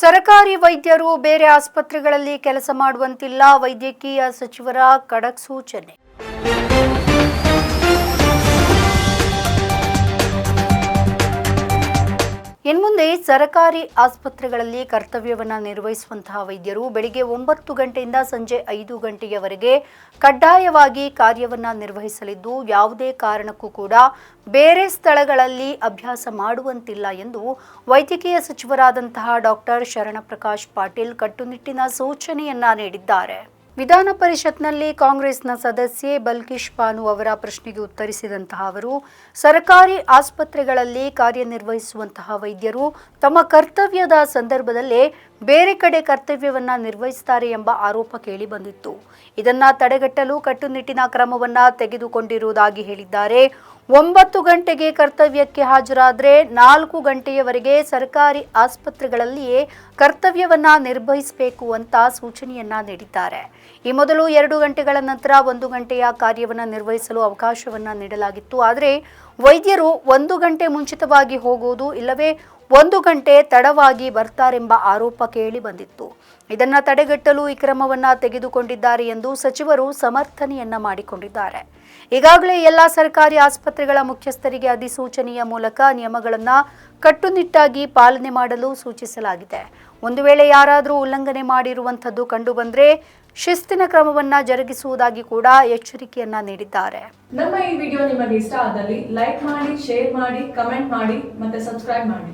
ಸರಕಾರಿ ವೈದ್ಯರು ಬೇರೆ ಆಸ್ಪತ್ರೆಗಳಲ್ಲಿ ಕೆಲಸ ಮಾಡುವಂತಿಲ್ಲ. ವೈದ್ಯಕೀಯ ಸಚಿವರ ಖಡಕ್ ಸೂಚನೆ. ಇನ್ಮುಂದೆ ಸರಕಾರಿ ಆಸ್ಪತ್ರೆಗಳಲ್ಲಿ ಕರ್ತವ್ಯವನ್ನು ನಿರ್ವಹಿಸುವಂತಹ ವೈದ್ಯರು ಬೆಳಿಗ್ಗೆ ಒಂಬತ್ತು ಗಂಟೆಯಿಂದ ಸಂಜೆ ಐದು ಗಂಟೆಯವರೆಗೆ ಕಡ್ಡಾಯವಾಗಿ ಕಾರ್ಯವನ್ನು ನಿರ್ವಹಿಸಲಿದ್ದು ಯಾವುದೇ ಕಾರಣಕ್ಕೂ ಕೂಡ ಬೇರೆ ಸ್ಥಳಗಳಲ್ಲಿ ಅಭ್ಯಾಸ ಮಾಡುವಂತಿಲ್ಲ ಎಂದು ವೈದ್ಯಕೀಯ ಸಚಿವರಾದಂತಹ ಡಾಕ್ಟರ್ ಶರಣಪ್ರಕಾಶ್ ಪಾಟೀಲ್ ಕಟ್ಟುನಿಟ್ಟಿನ ಸೂಚನೆಯನ್ನ ನೀಡಿದ್ದಾರೆ. ವಿಧಾನ ಪರಿಷತ್ನಲ್ಲಿ ಕಾಂಗ್ರೆಸ್ನ ಸದಸ್ಯೆ ಬಲ್ಕಿಶ್ ಪಾನು ಅವರ ಪ್ರಶ್ನೆಗೆ ಉತ್ತರಿಸಿದಂತಹ ಅವರು, ಸರ್ಕಾರಿ ಆಸ್ಪತ್ರೆಗಳಲ್ಲಿ ಕಾರ್ಯನಿರ್ವಹಿಸುವಂತಹ ವೈದ್ಯರು ತಮ್ಮ ಕರ್ತವ್ಯದ ಸಂದರ್ಭದಲ್ಲೇ ಬೇರೆ ಕಡೆ ಕರ್ತವ್ಯವನ್ನ ನಿರ್ವಹಿಸುತ್ತಾರೆ ಎಂಬ ಆರೋಪ ಕೇಳಿ ಬಂದಿತ್ತು. ಇದನ್ನ ತಡೆಗಟ್ಟಲು ಕಟ್ಟುನಿಟ್ಟಿನ ಕ್ರಮವನ್ನ ತೆಗೆದುಕೊಂಡಿರುವುದಾಗಿ ಹೇಳಿದ್ದಾರೆ. ಒಂಬತ್ತು ಗಂಟೆಗೆ ಕರ್ತವ್ಯಕ್ಕೆ ಹಾಜರಾದರೆ ನಾಲ್ಕು ಗಂಟೆಯವರೆಗೆ ಸರ್ಕಾರಿ ಆಸ್ಪತ್ರೆಗಳಲ್ಲಿಯೇ ಕರ್ತವ್ಯವನ್ನ ನಿರ್ವಹಿಸಬೇಕು ಅಂತ ಸೂಚನೆಯನ್ನ ನೀಡಿದ್ದಾರೆ. ಈ ಮೊದಲು ಎರಡು ಗಂಟೆಗಳ ನಂತರ ಒಂದು ಗಂಟೆಯ ಕಾರ್ಯವನ್ನು ನಿರ್ವಹಿಸಲು ಅವಕಾಶವನ್ನ ನೀಡಲಾಗಿತ್ತು. ಆದರೆ ವೈದ್ಯರು ಒಂದು ಗಂಟೆ ಮುಂಚಿತವಾಗಿ ಹೋಗುವುದು ಇಲ್ಲವೇ ಒಂದು ಗಂಟೆ ತಡವಾಗಿ ಬರ್ತಾರೆಂಬ ಆರೋಪ ಕೇಳಿ ಬಂದಿತ್ತು. ಇದನ್ನ ತಡೆಗಟ್ಟಲು ಈ ಕ್ರಮವನ್ನ ತೆಗೆದುಕೊಂಡಿದ್ದಾರೆ ಎಂದು ಸಚಿವರು ಸಮರ್ಥನೆಯನ್ನ ಮಾಡಿಕೊಂಡಿದ್ದಾರೆ. ಈಗಾಗಲೇ ಎಲ್ಲ ಸರ್ಕಾರಿ ಆಸ್ಪತ್ರೆಗಳ ಮುಖ್ಯಸ್ಥರಿಗೆ ಅಧಿಸೂಚನೆಯ ಮೂಲಕ ನಿಯಮಗಳನ್ನು ಕಟ್ಟುನಿಟ್ಟಾಗಿ ಪಾಲನೆ ಮಾಡಲು ಸೂಚಿಸಲಾಗಿದೆ. ಒಂದು ವೇಳೆ ಯಾರಾದರೂ ಉಲ್ಲಂಘನೆ ಮಾಡಿರುವಂಥದ್ದು ಕಂಡುಬಂದ್ರೆ ಶಿಸ್ತಿನ ಕ್ರಮವನ್ನ ಜರುಗಿಸುವುದಾಗಿ ಕೂಡ ಎಚ್ಚರಿಕೆಯನ್ನ ನೀಡಿದ್ದಾರೆ. ನಮ್ಮ ಈ ವಿಡಿಯೋ ನಿಮಗೆ ಇಷ್ಟ ಆದಲ್ಲಿ ಲೈಕ್ ಮಾಡಿ, ಶೇರ್ ಮಾಡಿ, ಕಮೆಂಟ್ ಮಾಡಿ ಮತ್ತೆ ಸಬ್ಸ್ಕ್ರೈಬ್ ಮಾಡಿ.